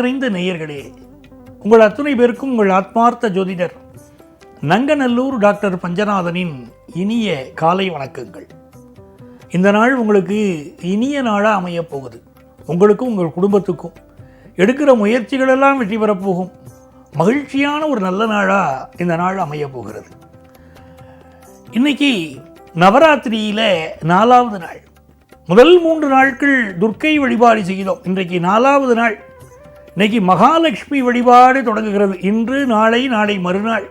நிறைந்த நேயர்களே உங்கள் அத்துணை பேருக்கும் உங்கள் ஆத்மார்த்த ஜோதிடர் நங்கநல்லூர் டாக்டர் பஞ்சநாதனின் இனிய காலை வணக்கங்கள். இந்த நாள் உங்களுக்கு இனிய நாளாக அமையப் போகுது. உங்களுக்கும் உங்கள் குடும்பத்துக்கும் எடுக்கிற முயற்சிகளெல்லாம் வெற்றி பெறப்போகும் மகிழ்ச்சியான ஒரு நல்ல நாளாக இந்த நாள் அமையப் போகிறது. இன்னைக்கு நவராத்திரியில் நாலாவது நாள். முதல் மூன்று நாட்கள் துர்க்கை வழிபாடு செய்தோம். இன்றைக்கு நாலாவது நாள். இன்னைக்கு மகாலட்சுமி வழிபாடு தொடங்குகிறது. இன்று நாளை நாளை மறுநாள்.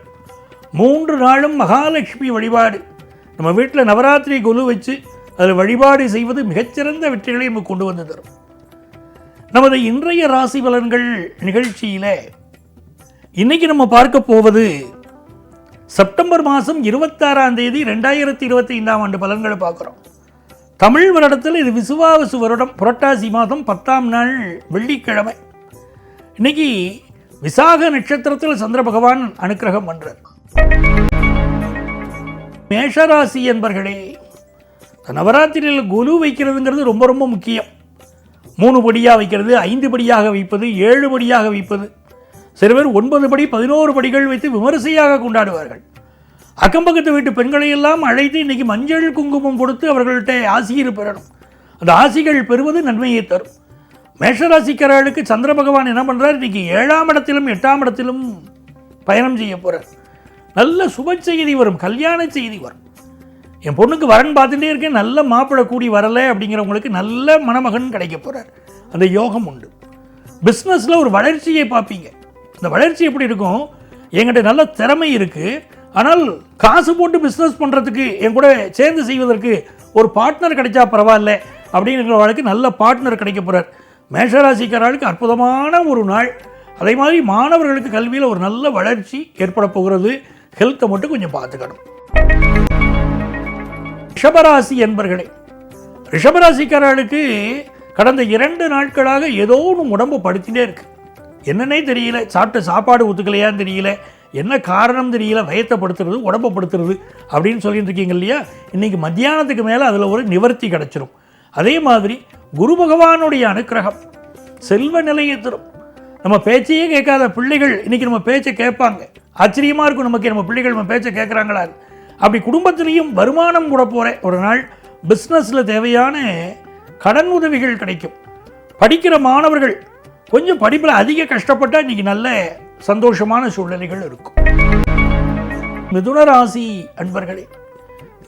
மூன்று நாளும் மகாலட்சுமி வழிபாடு. நம்ம வீட்டில் நவராத்திரி கொலு வச்சு அதில் வழிபாடு செய்வது மிகச்சிறந்த வெற்றிகளை நமக்கு கொண்டு வந்து தரும். நமது இன்றைய ராசி பலன்கள் நிகழ்ச்சியில் இன்னைக்கு நம்ம பார்க்க போவது செப்டம்பர் மாதம் இருபத்தாறாம் தேதி ரெண்டாயிரத்தி இருபத்தி ஐந்தாம் ஆண்டு பலன்களை பார்க்குறோம். தமிழ் வருடத்தில் இது விசுவாவசு வருடம். புரட்டாசி மாதம் பத்தாம் நாள் வெள்ளிக்கிழமை. இன்னைக்கு விசாக நட்சத்திரத்தில் சந்திர பகவான் அனுக்கிரகம் பண்ணுறார் மேஷராசி என்பர்களே நவராத்திரியில் குலு வைக்கிறதுங்கிறது ரொம்ப ரொம்ப முக்கியம். மூணு படியாக வைக்கிறது ஐந்து படியாக வைப்பது ஏழு படியாக வைப்பது. சில பேர் ஒன்பது படி பதினோரு படிகள் வைத்து விமரிசையாக கொண்டாடுவார்கள். அக்கம் பக்கத்து வீட்டு பெண்களை எல்லாம் அழைத்து இன்னைக்கு மஞ்சள் குங்குமம் கொடுத்து அவர்கள்ட்ட ஆசிரியர் பெறணும். அந்த ஆசிகள் பெறுவது நன்மையை தரும். மேஷராசிக்காரர்களுக்கு சந்திர பகவான் என்ன பண்ணுறார் இன்றைக்கி ஏழாம் இடத்திலும் எட்டாம் இடத்திலும் பயணம் செய்ய போகிறார் நல்ல சுப செய்தி வரும் கல்யாண செய்தி வரும். என் பொண்ணுக்கு வரன் பார்த்துட்டே இருக்கேன் நல்ல மாப்பிள்ளை கூடி வரலை அப்படிங்கிறவங்களுக்கு நல்ல மணமகன் கிடைக்க போகிறார் அந்த யோகம் உண்டு. பிஸ்னஸில் ஒரு வளர்ச்சியை பார்ப்பீங்க. இந்த வளர்ச்சி எப்படி இருக்கும்? என்கிட்ட நல்ல திறமை இருக்குது ஆனால் காசு போட்டு பிஸ்னஸ் பண்ணுறதுக்கு என் கூட சேர்ந்து செய்வதற்கு ஒரு பார்ட்னர் கிடைச்சா பரவாயில்ல. அப்படிங்கிற அப்படிங்கிறவர்களுக்கு நல்ல பார்ட்னர் கிடைக்க போகிறார் மேஷராசிக்காரர்களுக்கு அற்புதமான ஒரு நாள். அதே மாதிரி மாணவர்களுக்கு கல்வியில் ஒரு நல்ல வளர்ச்சி ஏற்பட போகிறது. ஹெல்த்தை மட்டும் கொஞ்சம் பார்த்துக்கணும். ரிஷபராசி என்பர்களே ரிஷபராசிக்காரர்களுக்கு கடந்த இரண்டு நாட்களாக ஏதோ ஒன்று உடம்பு படுத்திட்டே இருக்கு. என்னன்னே தெரியல. சாப்பிட்ட சாப்பாடு ஒத்துக்கலையான்னு தெரியல. என்ன காரணம் தெரியல. வயத்தப்படுத்துறது உடம்பப்படுத்துறது அப்படின்னு சொல்லிட்டு இருக்கீங்க இல்லையா? இன்னைக்கு மத்தியானத்துக்கு மேலே அதில் ஒரு நிவர்த்தி கிடச்சிரும். அதே மாதிரி குரு பகவானுடைய அனுக்கிரகம். செல்வ நிலையை தரும். நம்ம பேச்சையே கேட்காத பிள்ளைகள் இன்னைக்கு நம்ம பேச்சை கேட்பாங்க. ஆச்சரியமாக இருக்கும் நமக்கு நம்ம பிள்ளைகள் நம்ம பேச்சை கேட்குறாங்களா? அப்படி குடும்பத்திலையும் வருமானம் கூட போகிற ஒரு நாள் பிஸ்னஸில் தேவையான கடன் உதவிகள் கிடைக்கும். படிக்கிற மாணவர்கள் கொஞ்சம் படிப்பில் அதிக கஷ்டப்பட்டால் இன்னைக்கு நல்ல சந்தோஷமான சூழ்நிலைகள் இருக்கும். மிதுன ராசி அன்பர்களே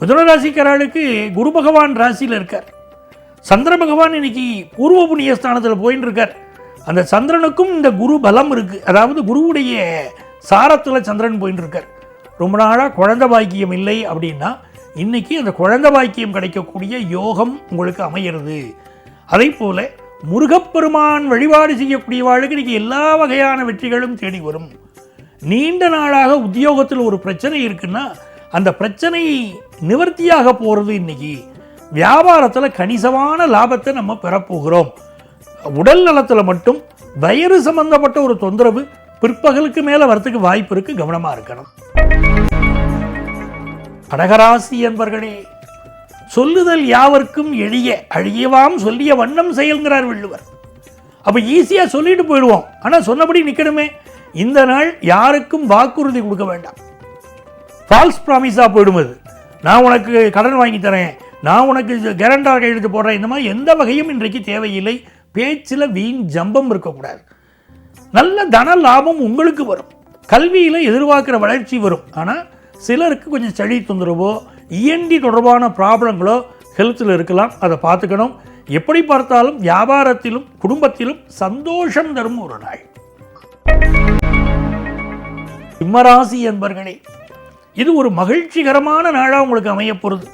மிதுன ராசிக்காரர்களுக்கு குரு பகவான் ராசியில் இருக்கார். சந்திர பகவான் இன்னைக்கு பூர்வ புண்ணிய ஸ்தானத்தில் போயின்னு இருக்கார் அந்த சந்திரனுக்கும் இந்த குரு பலம் இருக்குது அதாவது குருவுடைய சாரத்தில் சந்திரன் போயின்னு இருக்கார் ரொம்ப நாளாக குழந்த பாக்கியம் இல்லை அப்படின்னா இன்னைக்கு அந்த குழந்தை பாக்கியம் கிடைக்கக்கூடிய யோகம் உங்களுக்கு அமையிறது. அதே போல் முருகப்பெருமான் வழிபாடு செய்யக்கூடியவாளுக்கு இன்னைக்கு எல்லா வகையான வெற்றிகளும் தேடி வரும். நீண்ட நாளாக உத்தியோகத்தில் ஒரு பிரச்சனை இருக்குன்னா அந்த பிரச்சனை நிவர்த்தியாக போகிறது இன்னைக்கு. வியாபாரத்தில் கணிசமான லாபத்தை நம்ம பெறப்போகிறோம். உடல் நலத்தில் மட்டும் வயிறு சம்பந்தப்பட்ட ஒரு தொந்தரவு பிற்பகலுக்கு மேலே வரத்துக்கு வாய்ப்பு இருக்குது கவனமாக இருக்கணும். கடகராசி என்பர்களே சொல்லுதல் யாவர்க்கும் எளிய அழியவாம் சொல்லிய வண்ணம் செயல்கிறார் வள்ளுவர். அப்போ ஈஸியாக சொல்லிட்டு போயிடுவோம். ஆனால் சொன்னபடி நிற்கணுமே இந்த நாள் யாருக்கும் வாக்குறுதி கொடுக்க வேண்டாம். ஃபால்ஸ் ப்ராமிஸாக போயிடும் அது. நான் உனக்கு கடன் வாங்கி தரேன். நான் உனக்கு கேரண்டாக கையெழுத்து போடுறேன். இந்த மாதிரி எந்த வகையும் இன்றைக்கு தேவையில்லை. பேச்சில் வீண் ஜம்பம் இருக்கக்கூடாது. நல்ல தன லாபம் உங்களுக்கு வரும். கல்வியில் எதிர்பார்க்குற வளர்ச்சி வரும். ஆனால் சிலருக்கு கொஞ்சம் சளி தொந்தரவோ இஎன்டி தொடர்பான ப்ராப்ளங்களோ ஹெல்த்தில் இருக்கலாம். அதை பார்த்துக்கணும். எப்படி பார்த்தாலும் வியாபாரத்திலும் குடும்பத்திலும் சந்தோஷம் தரும் ஒரு நாள். சிம்மராசி என்பர்களே இது ஒரு மகிழ்ச்சிகரமான நாளாக உங்களுக்கு அமையப்போகிறது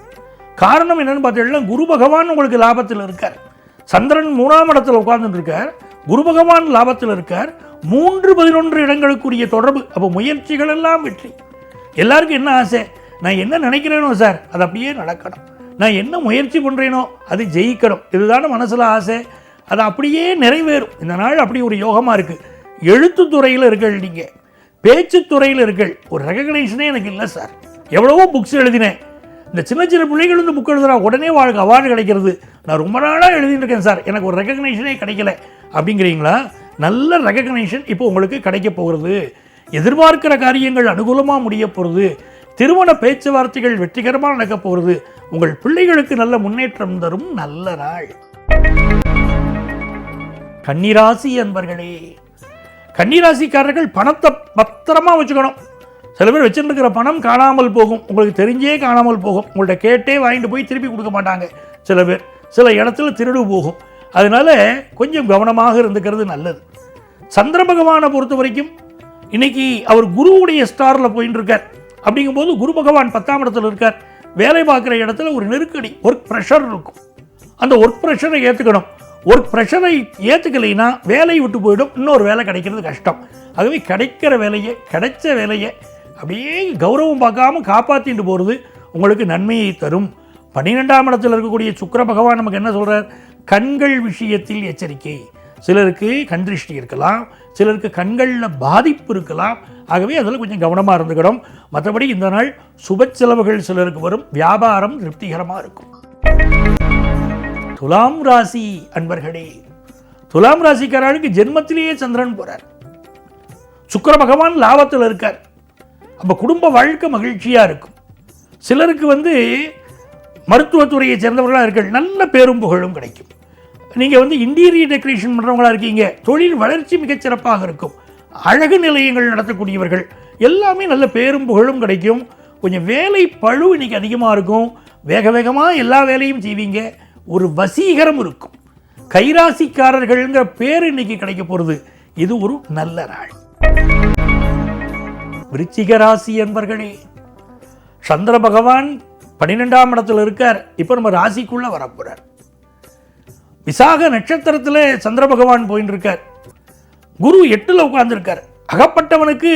காரணம் என்னன்னு பார்த்தீங்கன்னா குரு பகவான் உங்களுக்கு லாபத்தில் இருக்கார். சந்திரன் மூணாம் இடத்துல உட்கார்ந்துட்டு இருக்கார். குரு பகவான் லாபத்தில் இருக்கார். மூன்று பதினொன்று இடங்களுக்குரிய தொடர்பு அப்போ முயற்சிகள் எல்லாம் வெற்றி. எல்லாருக்கும் என்ன ஆசை? நான் என்ன நினைக்கிறேனோ சார் அது அப்படியே நடக்கணும். நான் என்ன முயற்சி பண்ணுறேனோ அது ஜெயிக்கணும். இதுதானே மனசில் ஆசை. அது அப்படியே நிறைவேறும். இந்த நாள் அப்படி ஒரு யோகமாக இருக்குது எழுத்துத்துறையில் இருக்கள் நீங்கள் பேச்சுத்துறையில் இருக்கள் ஒரு ரெகக்னைஷனே எனக்கு இல்லை சார். எவ்வளவோ புக்ஸ் எழுதினேன். இந்த சின்ன சின்ன பிள்ளைகள் வந்து புக் எழுதுறா உடனே வாழ்க்கை அவார்டு கிடைக்கிறது. நான் ரொம்ப நாளாக எழுதிட்டு இருக்கேன் சார். எனக்கு ஒரு ரெக்கக்னேஷனே கிடைக்கல. அப்படிங்கிறீங்களா? நல்ல ரெக்கக்னேஷன் இப்போ உங்களுக்கு கிடைக்க போகிறது. எதிர்பார்க்கிற காரியங்கள் அனுகூலமாக முடிய போகிறது. திருமண பேச்சுவார்த்தைகள் வெற்றிகரமாக நடக்க போகிறது. உங்கள் பிள்ளைகளுக்கு நல்ல முன்னேற்றம் தரும் நல்ல நாள். கன்னிராசி அன்பர்களே கன்னிராசிக்காரர்கள் பணத்தை பத்திரமா வச்சுக்கணும். சில பேர் வச்சுருக்கிற பணம் காணாமல் போகும். உங்களுக்கு தெரிஞ்சே காணாமல் போகும். உங்கள்கிட்ட கேட்டே வாங்கிட்டு போய் திருப்பி கொடுக்க மாட்டாங்க சில பேர். சில இடத்துல திருடு போகும். அதனால கொஞ்சம் கவனமாக இருந்துக்கிறது நல்லது. சந்திர பகவானை பொறுத்த வரைக்கும் இன்னைக்கு அவர் குருவுடைய ஸ்டாரில் போயின்னு இருக்கார் அப்படிங்கும்போது குரு பகவான் பத்தாம் இடத்துல இருக்கார். வேலை பார்க்குற இடத்துல ஒரு நெருக்கடி ஒர்க் ப்ரெஷர் இருக்கும். அந்த ஒர்க் ப்ரெஷரை ஏற்றுக்கணும் ஒர்க் ப்ரெஷரை ஏற்றுக்கலைன்னா வேலையை விட்டு போயிடும். இன்னொரு வேலை கிடைக்கிறது கஷ்டம். ஆகவே கிடைக்கிற வேலையை கிடைச்ச வேலையை அப்படியே கௌரவம் பார்க்காம காப்பாற்றிட்டு போகிறது உங்களுக்கு நன்மையை தரும். பன்னிரெண்டாம் இடத்தில் இருக்கக்கூடிய சுக்கிர பகவான் நமக்கு என்ன சொல்கிறார் கண்கள் விஷயத்தில் எச்சரிக்கை. சிலருக்கு கண் திருஷ்டி இருக்கலாம் சிலருக்கு கண்களில் பாதிப்பு இருக்கலாம். ஆகவே அதில் கொஞ்சம் கவனமாக இருந்துக்கணும். மற்றபடி இந்த நாள் சுப செலவுகள் சிலருக்கு வரும். வியாபாரம் திருப்திகரமாக இருக்கும். துலாம் ராசி அன்பர்களே துலாம் ராசிக்காரர்களுக்கு ஜென்மத்திலேயே சந்திரன் போகிறார் சுக்கர பகவான் லாபத்தில் இருக்கார். அப்போ குடும்ப வாழ்க்கை மகிழ்ச்சியாக இருக்கும். சிலருக்கு வந்து மருத்துவத்துறையை சேர்ந்தவர்களாக இருக்கிற நல்ல பேரும் புகழும் கிடைக்கும். நீங்கள் வந்து இன்டீரியர் டெக்கரேஷன் பண்ணுறவங்களா இருக்கீங்க. தொழில் வளர்ச்சி மிகச்சிறப்பாக இருக்கும். அழகு நிலையங்கள் நடத்தக்கூடியவர்கள். எல்லாமே நல்ல பேரும் புகழும் கிடைக்கும். கொஞ்சம் வேலை பழு இன்னைக்கு அதிகமாக இருக்கும். வேக வேகமாக எல்லா வேலையும் செய்வீங்க. ஒரு வசீகரம் இருக்கும். கைராசிக்காரர்கள்ங்கிற பேர் இன்னைக்கு கிடைக்க போகிறது இது ஒரு நல்ல நாள். விருச்சிக ராசி என்பர்களே சந்திர பகவான் பன்னிரெண்டாம் இடத்துல இருக்கார். இப்போ நம்ம ராசிக்குள்ள வரப்போகிறார் விசாக நட்சத்திரத்தில் சந்திர பகவான் போயின்னு இருக்கார் குரு எட்டில் உட்கார்ந்துருக்கார். அகப்பட்டவனுக்கு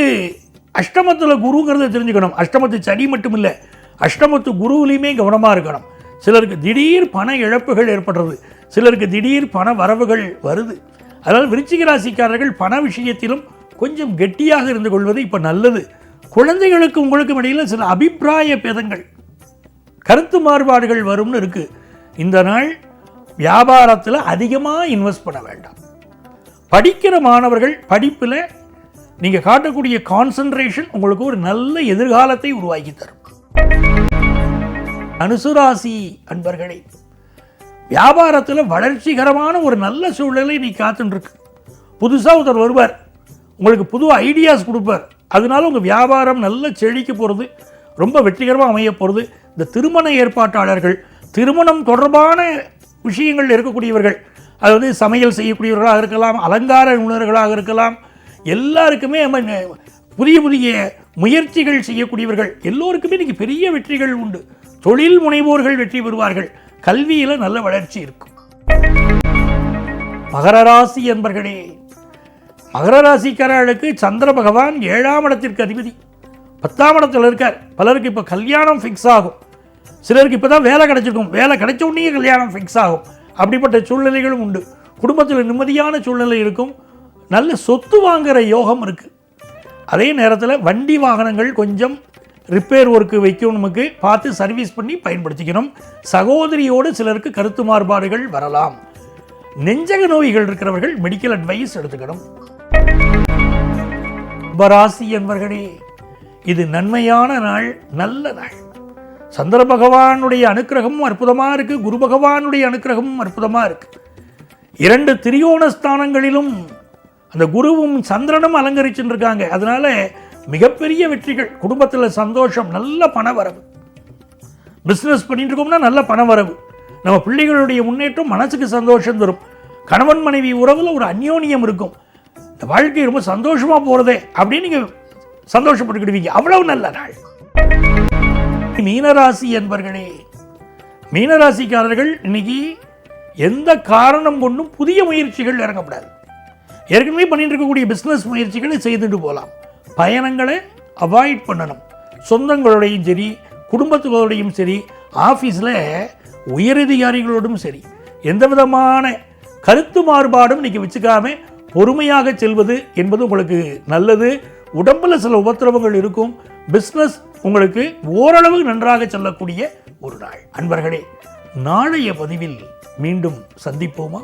அஷ்டமத்தில் குருங்கிறத தெரிஞ்சுக்கணும். அஷ்டமத்து சனி மட்டும் இல்லை அஷ்டமத்து குருவிலையுமே கவனமாக இருக்கணும். சிலருக்கு திடீர் பண இழப்புகள் ஏற்படுறது சிலருக்கு திடீர் பண வரவுகள் வருது. அதனால் விருச்சிக ராசிக்காரர்கள் பண விஷயத்திலும் கொஞ்சம் கெட்டியாக இருந்து கொள்வது இப்போ நல்லது. குழந்தைகளுக்கு உங்களுக்கும் இடையில் சில அபிப்பிராய பேதங்கள் கருத்து மாறுபாடுகள் வரும்னு இருக்குது இந்த நாள் வியாபாரத்தில் அதிகமாக இன்வெஸ்ட் பண்ண வேண்டாம். படிக்கிற மாணவர்கள் படிப்பில் நீங்கள் காட்டக்கூடிய கான்சன்ட்ரேஷன் உங்களுக்கு ஒரு நல்ல எதிர்காலத்தை உருவாக்கி தரும். அனுசுராசி அன்பர்களே வியாபாரத்தில் வளர்ச்சிகரமான ஒரு நல்ல சூழலை நீ காத்துருக்கு புதுசாக ஒருத்தர் வருவார். உங்களுக்கு புது ஐடியாஸ் கொடுப்பார். அதனால உங்கள் வியாபாரம் நல்ல செழிக்க போகிறது ரொம்ப வெற்றிகரமாக அமைய போகிறது இந்த திருமண ஏற்பாட்டாளர்கள் திருமணம் தொடர்பான விஷயங்கள் இருக்கக்கூடியவர்கள் அது வந்து சமையல் செய்யக்கூடியவர்களாக இருக்கலாம் அலங்கார உணர்களாக இருக்கலாம் எல்லாருக்குமே புதிய புதிய முயற்சிகள் செய்யக்கூடியவர்கள் எல்லோருக்குமே இன்னைக்கு பெரிய வெற்றிகள் உண்டு. தொழில் முனைவோர்கள் வெற்றி பெறுவார்கள். கல்வியில் நல்ல வளர்ச்சி இருக்கும். மகர ராசி என்பர்களே மகர ராசிக்காரர்களுக்கு சந்திர பகவான் ஏழாம் இடத்திற்கு அதிபதி. பத்தாம் இடத்தில் இருக்கார். பலருக்கு இப்போ கல்யாணம் ஃபிக்ஸ் ஆகும். சிலருக்கு இப்போ தான் வேலை கிடைச்சிருக்கும். வேலை கிடைச்ச உடனே கல்யாணம் ஃபிக்ஸ் ஆகும். அப்படிப்பட்ட சூழ்நிலைகளும் உண்டு. குடும்பத்தில் நிம்மதியான சூழ்நிலை இருக்கும். நல்ல சொத்து வாங்குகிற யோகம் இருக்குது அதே நேரத்தில் வண்டி வாகனங்கள் கொஞ்சம் ரிப்பேர் ஒர்க்கு வைக்கும் நமக்கு. பார்த்து சர்வீஸ் பண்ணி பயன்படுத்திக்கணும். சகோதரியோடு சிலருக்கு கருத்து மாறுபாடுகள் வரலாம். நெஞ்சக நோய்கள் இருக்கிறவர்கள் மெடிக்கல் அட்வைஸ் எடுத்துக்கணும். கும்பராசி என்பர்களே இது நன்மையான நாள் நல்ல நாள். சந்திர பகவானுடைய அனுக்கிரகமும் அற்புதமாக இருக்கு குரு பகவானுடைய அனுக்கிரகமும் அற்புதமாக இருக்கு. இரண்டு திரியோண ஸ்தானங்களிலும் அந்த குருவும் சந்திரனும் அலங்கரிச்சுட்டு இருக்காங்க அதனால மிகப்பெரிய வெற்றிகள் குடும்பத்தில் சந்தோஷம் நல்ல பண வரவு பிஸ்னஸ் பண்ணிட்டு இருக்கோம்னா நல்ல பண வரவு நம்ம பிள்ளைகளுடைய முன்னேற்றம் மனசுக்கு சந்தோஷம் தரும். கணவன் மனைவி உறவில் ஒரு அந்யோன்யம் இருக்கும். இந்த வாழ்க்கை ரொம்ப சந்தோஷமா போறதே அப்படின்னு நீங்க சந்தோஷப்பட்டுக்கிடுவீங்க. அவ்வளவு நல்ல நாள். மீனராசி என்பர்களே மீனராசிக்காரர்கள் இன்னைக்கு எந்த காரணம் கொண்டும் புதிய முயற்சிகள் இறங்கப்படாது. ஏற்கனவே பண்ணிட்டு இருக்கக்கூடிய பிஸ்னஸ் முயற்சிகளை செய்துட்டு போகலாம் பயணங்களை அவாய்ட் பண்ணணும். சொந்தங்களோடையும் சரி குடும்பத்தோடையும் சரி ஆஃபீஸில் உயரதிகாரிகளோடும் சரி எந்த விதமான கருத்து மாறுபாடும் இன்னைக்கு வச்சுக்காம பொறுமையாக செல்வது என்பது உங்களுக்கு நல்லது. உடம்பில் சில உபத்திரவங்கள் இருக்கும். பிஸ்னஸ் உங்களுக்கு ஓரளவு நன்றாக செல்லக்கூடிய ஒரு நாள். அன்பர்களே நாளைய பதிவில் மீண்டும் சந்திப்போமா?